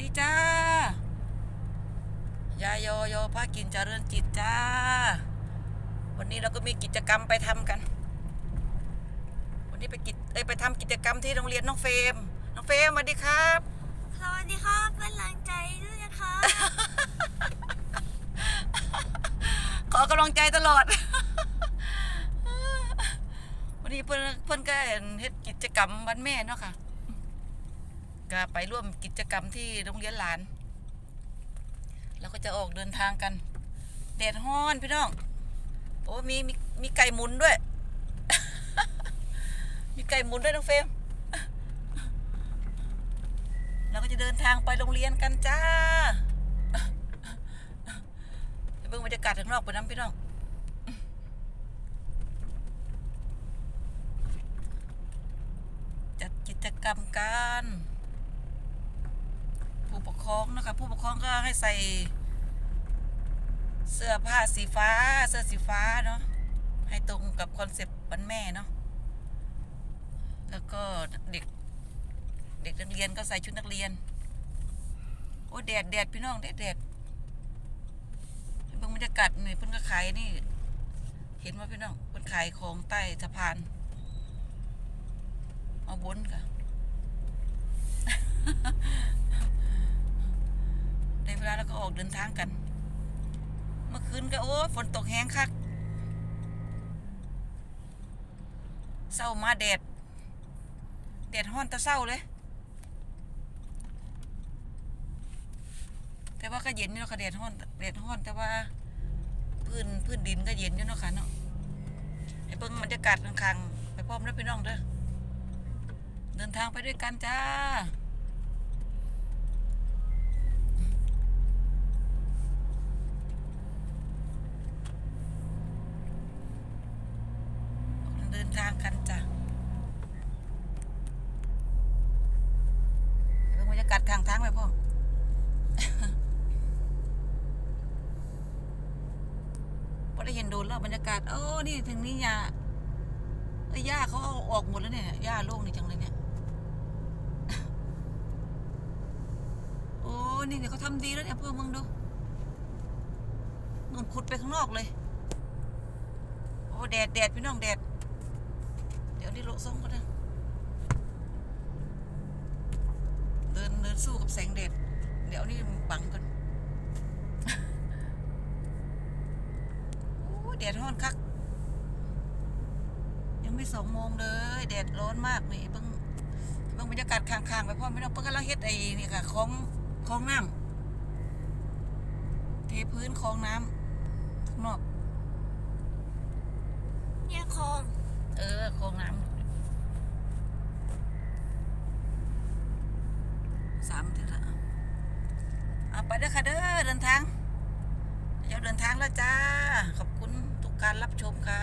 ดีจ้ายายโยโยพากินเจริญจิตจ้า วันนี้เราก็มีกิจกรรมไปทำกัน วันนี้ไปกิจเอ้ยไปทำกิจกรรมที่โรงเรียนน้องเฟรมน้องเฟรมสวัสดีครับสวัสดีครับเป็นแรงใจด้วยนะคะขอกำลังใจตลอด วันนี้เพื่อนเพื่อนก็เฮ็ดกิจกรรมวันแม่เนาะค่ะ ก็ไปร่วมกิจกรรมที่โรงเรียนหลาน แล้วก็จะออกเดินทางกันแดดฮ้อนพี่น้อง โอ้มีมีมีไก่หมุนด้วย มีไก่หมุนด้วยน้องเฟมเราก็จะเดินทางไปโรงเรียนกันจ้าเบิ่งบรรยากาศข้างนอกไปน้ำพี่น้องจัดกิจกรรมกัน ครองนะคะผู้ปกครองก็ให้ใส่ เสื้อผ้าสีฟ้า เสื้อสีฟ้าเนาะให้ตรงกับคอนเซปต์วันแม่เนาะแล้วก็เด็กเด็กนักเรียนก็ใส่ชุดนักเรียน โอ้แดดแดดพี่น้องแดดแดดเบิ่งบรรยากาศนี่เพิ่นก็ขายนี่ เห็นว่าพี่น้องเพิ่นขายของใต้สะพาน เอาบนค่ะ ได้ เดินทางกัน เมื่อคืนก็โอ้ฝนตกแห้งคักเศร้ามาแดดแดดฮ้อนตะเศร้าเลย แต่ว่าก็เย็นอยู่เนาะค่ะแดดฮ้อนแดดฮ้อนแต่ว่าพื้นพื้นดินก็เย็นอยู่เนาะค่ะเนาะไอ้เบิ่งบรรยากาศข้างๆไปพร้อมเด้อพี่น้องเด้อเดินทางไปด้วยกันจ้า เดินทางกันจ้ะเบิ่งบรรยากาศข้างทางไปพ่อมพอได้เห็นโดนแล้วบรรยากาศโอ้นี่ถึงนี้ยาเอ้ยหญ้าเขาเอาออกหมดแล้วเนี่ยหญ้าโล่งนี่จังเลยเนี่ยโอ้นี่เดี๋ยวเขาทำดีแล้วเนี่ยเพื่อมึงดูนุ่นขุดไปข้างนอกเลย โอ้แดดแดดพี่น้องแดด เดี๋ยวนี้โลส่งก็ได้เดินเดินสู้กับแสงแดดเดี๋ยวนี้บังก่อนโอ้แดดร้อนคัก ยังไม่สองโมงเลยแดดร้อนมากนี่เพิ่งเพิ่งบรรยากาศข้างๆไปพ่อไม่ต้องเพิ่งกำลังเฮ็ดไอ้นี่ค่ะคลองคลองน้ำเทพื้นคลองน้ำข้างนอก เนี่ยคลอง เออคลองน้ำสามถึงละเอาไปเด้อค่ะเด้อเดินทางเจ้าเดินทางแล้วจ้า ขอบคุณทุกการรับชมค่ะ